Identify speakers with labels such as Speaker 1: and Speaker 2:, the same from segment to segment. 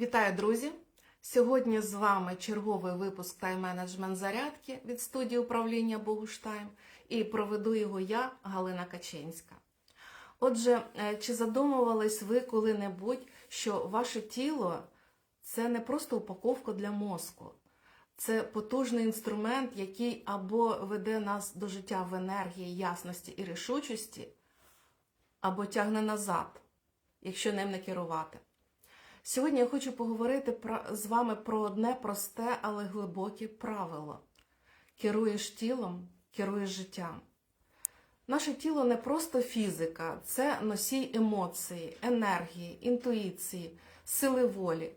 Speaker 1: Вітаю, друзі! Сьогодні з вами черговий випуск тайм-менеджмент зарядки від студії управління Богуштайм і проведу його я, Галина Каченська. Отже, е, чи задумувались ви коли-небудь, що ваше тіло це не просто упаковка для мозку, це потужний інструмент, який або веде нас до життя в енергії, ясності і рішучості, або тягне назад, якщо ним не керувати. Сьогодні я хочу поговорити про, з вами про одне просте, але глибоке правило: керуєш тілом, керуєш життям. Наше тіло не просто фізика, це носій емоції, енергії, інтуїції, сили волі.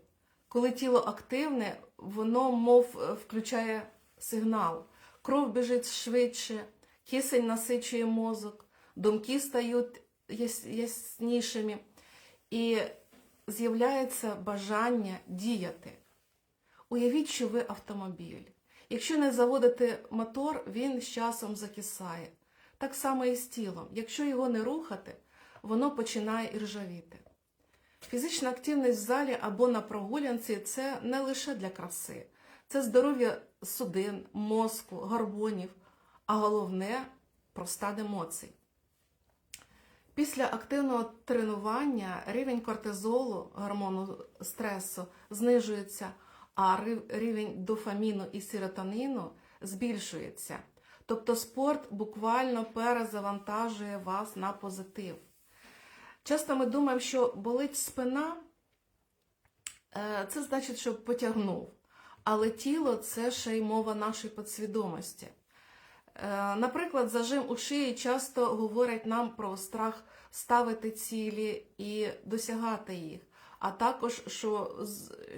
Speaker 1: Коли тіло активне, воно мов е, включає сигнал. Кров біжить швидше, кисень насичує мозок, думки стають яснішими. І з'являється бажання діяти. Уявіть, що ви автомобіль. Якщо не заводити мотор, він з часом закисає. Так само і з тілом. Якщо його не рухати, воно починає іржавіти. Фізична активність в залі або на прогулянці це не лише для краси, це здоров'я судин, мозку, гормонів, а головне про стан емоцій. Після активного тренування рівень кортизолу, гормону стресу, знижується, а рівень дофаміну і серотоніну збільшується. Тобто спорт буквально перезавантажує вас на позитив. Часто ми думаємо, що болить спина, е, це значить, що потягнув. Але тіло це ще й мова нашої підсвідомості. Е, Наприклад, зажим у шиї часто говорять нам про страх ставити цілі і досягати їх, а також що,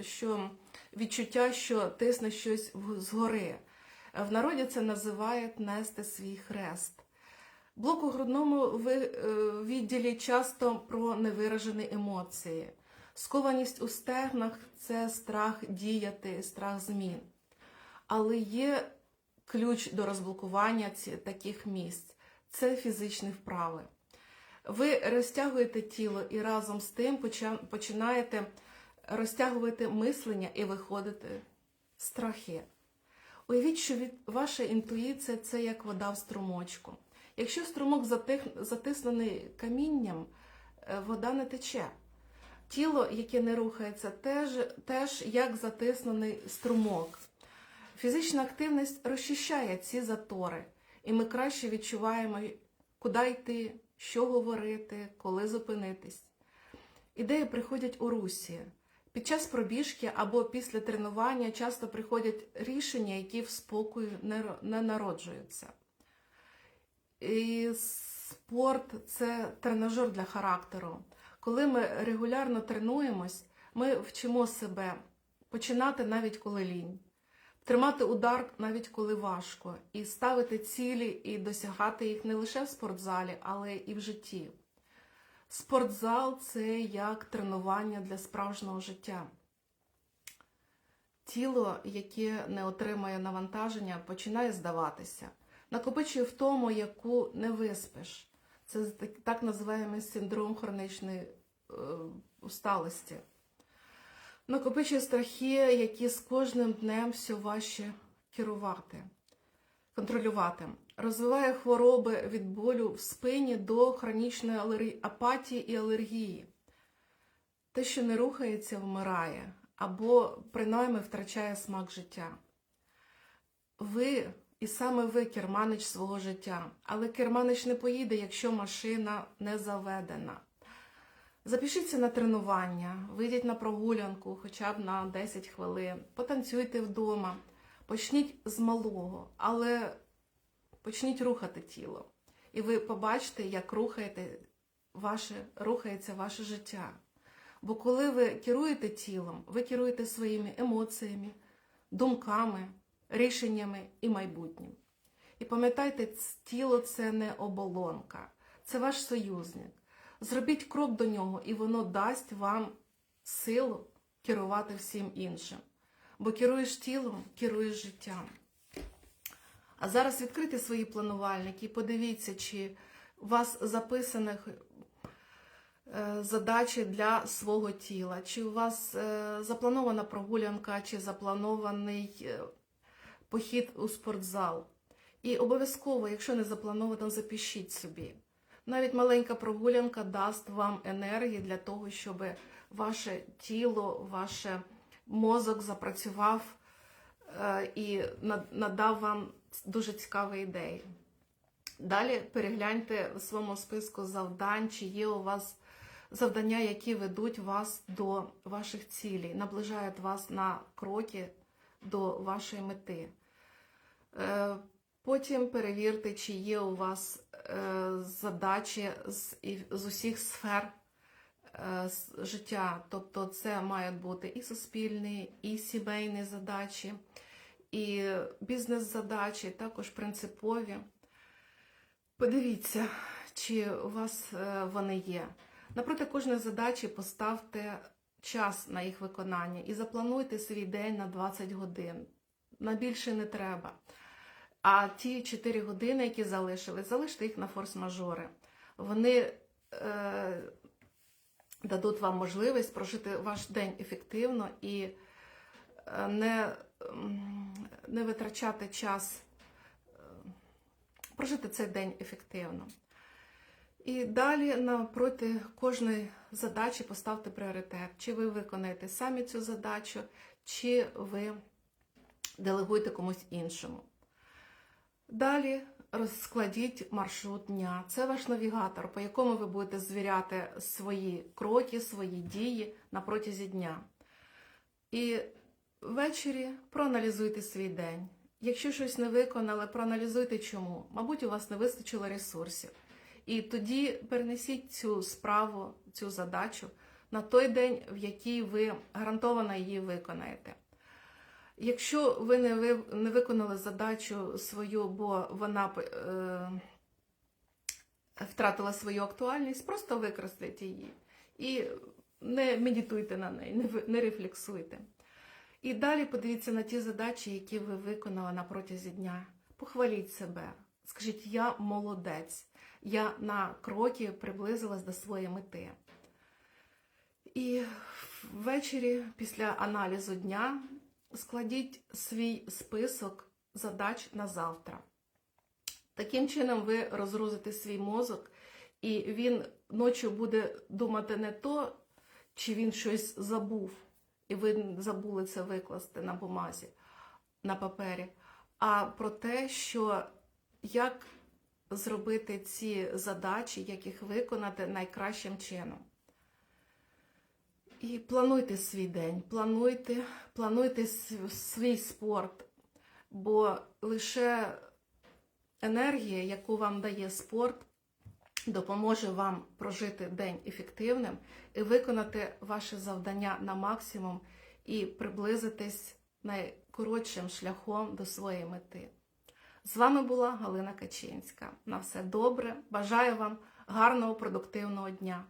Speaker 1: що відчуття, що тисне щось згори. В народі це називають нести свій хрест. Блок у грудному е, відділі часто про невиражені емоції. Скованість у стегнах це страх діяти, страх змін. Але є ключ до розблокування таких місць це фізичні вправи. Ви розтягуєте тіло і разом з тим починаєте розтягувати мислення і виходити з страхи. Уявіть, що від ваша інтуїція це як вода в струмочку. Якщо струмок затиснений камінням, е, вода не тече. Тіло, яке не рухається, теж, теж як затиснений струмок. Фізична активність розчищає ці затори, і ми краще відчуваємо, куди йти, що говорити, коли зупинитись. Ідеї приходять у русі. Під час пробіжки або після тренування часто приходять рішення, які в спокою не, народжуються. І спорт це тренажер для характеру. Коли ми регулярно тренуємось, ми вчимо себе починати навіть коли лінь, тримати удар навіть коли важко, і ставити цілі і досягати їх не лише в спортзалі, але і в житті. Спортзал це як тренування для справжнього життя. Тіло, яке не отримує навантаження, починає здаватися, накопичує втому, яку не виспиш. Це так, називаємо синдром хронічної е, усталості. Накопичує страхи, які з кожним днем все важче керувати, контролювати. Розвиває хвороби від болю в спині до хронічної апатії і алергії. Те, що не рухається, вмирає або принаймні втрачає смак життя. Ви і саме ви керманич свого життя, але керманич не поїде, якщо машина не заведена. Запишіться на тренування, вийдіть на прогулянку хоча б на 10 хвилин, потанцюйте вдома, почніть з малого, але почніть рухати тіло. І ви побачите, як рухаєте ваше, рухається ваше життя. Бо коли ви керуєте тілом, ви керуєте своїми емоціями, думками, рішеннями і майбутнім. І пам'ятайте, тіло це не оболонка, це ваш союзник. Зробіть крок до нього, і воно дасть вам силу керувати всім іншим. Бо керуєш тілом, керуєш життям. А зараз відкрийте свої планувальники і подивіться, чи у вас записаних е, задачі для свого тіла. Чи у вас е, запланована прогулянка, чи запланований е, похід у спортзал. І обов'язково, якщо не заплановано, запишіть собі. Навіть маленька прогулянка дасть вам енергії для того, щоб ваше тіло, ваш мозок запрацював е, і надав вам дуже цікаві ідеї. Далі перегляньте в своєму списку завдань, чи є у вас завдання, які ведуть вас до ваших цілей, наближають вас на кроки до вашої мети. Потім перевірте, чи є у вас е, задачі з, з усіх сфер е, з життя. Тобто це мають бути і суспільні, і сімейні задачі, і бізнес-задачі, також принципові. Подивіться, чи у вас е, вони є. Напроти кожної задачі поставте час на їх виконання і заплануйте свій день на 20 годин. На більше не треба. А ті 4 години, які залишились, залиште їх на форс-мажори. Вони е, дадуть вам можливість прожити ваш день ефективно і е, не, не витрачати час, е, прожити цей день ефективно. І далі напроти кожної задачі поставте пріоритет. Чи ви виконаєте самі цю задачу, чи ви делегуєте комусь іншому. Далі розкладіть маршрут дня. Це ваш навігатор, по якому ви будете звіряти свої кроки, свої дії на протязі дня. І ввечері проаналізуйте свій день. Якщо щось не виконали, проаналізуйте чому. Мабуть, у вас не вистачило ресурсів. І тоді перенесіть цю справу, цю задачу на той день, в який ви гарантовано її виконаєте. Якщо ви не, ви, не виконали задачу свою, бо вона е, втратила свою актуальність, просто використайте її і не медитуйте на неї, не, не рефлексуйте. І далі подивіться на ті задачі, які ви виконали на протязі дня. Похваліть себе. Скажіть, я молодець, я на кроки приблизилась до своєї мети. І ввечері, після аналізу дня, складіть свій список задач на завтра. Таким чином ви розгрузите свій мозок, і він ночі буде думати не то, чи він щось забув, і ви забули це викласти на бумазі, на папері, а про те, що як зробити ці задачі, як їх виконати найкращим чином. І плануйте свій день, плануйте, плануйте свій спорт, бо лише енергія, яку вам дає спорт, допоможе вам прожити день ефективним і виконати ваше завдання на максимум і приблизитись найкоротшим шляхом до своєї мети. З вами була Галина Качинська. На все добре. Бажаю вам гарного продуктивного дня.